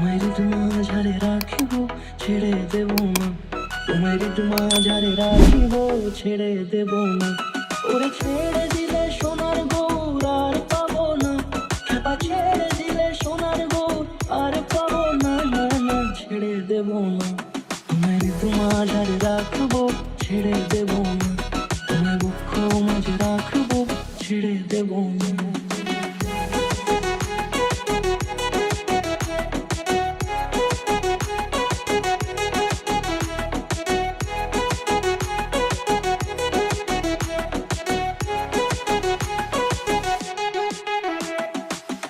তোমায় ঋতু মাঝারে রাখিব, ছেড়ে দেব না। তোমায় ঋতু মাঝারে রাখিব, ছেড়ে দেব না। ওরে ছেড়ে দিলে সোনার গৌর আর পাবো না। খেপা ছেড়ে দিলে সোনার গৌর আর পাবো ছেড়ে দেব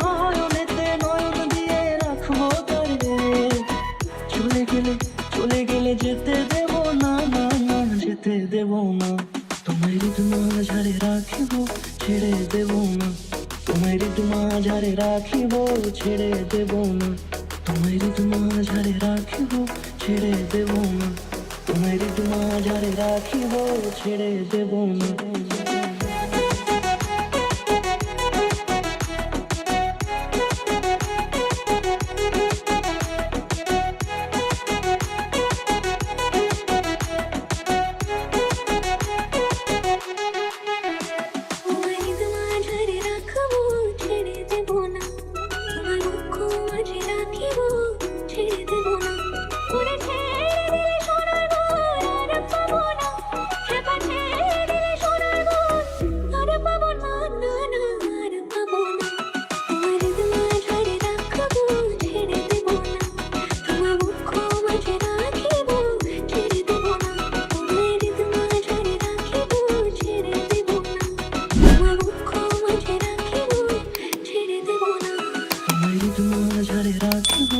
নয়নেতে নয়ন রাখব ছেড়ে দেব না তোমায় ঋতু মাঝারে রাখিব ছেড়ে দেব না তোমায় ঋতু মাঝারে রাখিব ছেড়ে দেব না তোমায় ঋতু মাঝারে রাখিব ছেড়ে দেব না।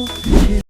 谢。